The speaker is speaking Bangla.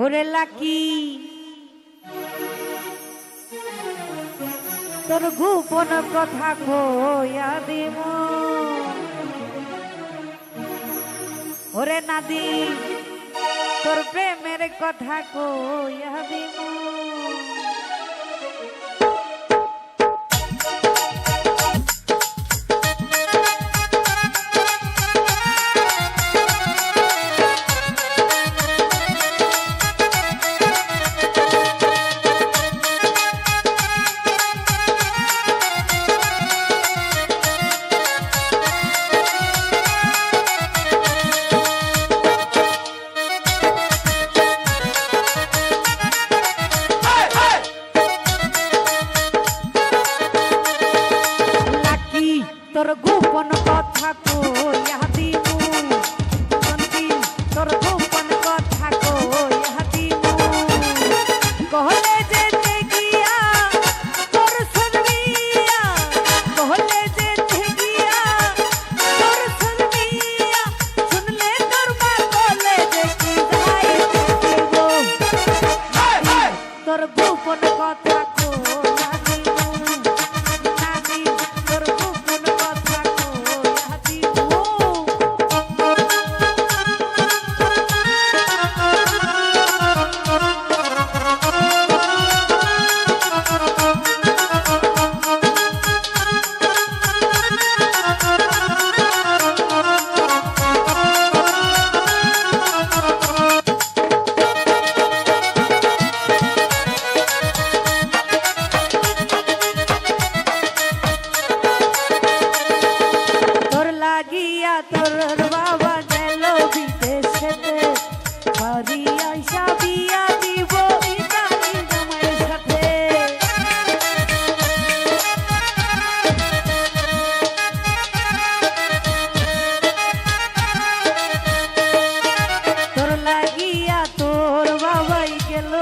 ওরে লাকি। তোর গোপন কথা কইয়া দেব ওরে নাদি তোর প্রেমের কথা কোয়া দেব আপন কথা কোলা তোর বাবা গেল বিদেশেতে হরি আইসা বিয়া দিব ইতালি জামাইয়ের সাথে। তোর লাগিয়া তোর বাবাই গেল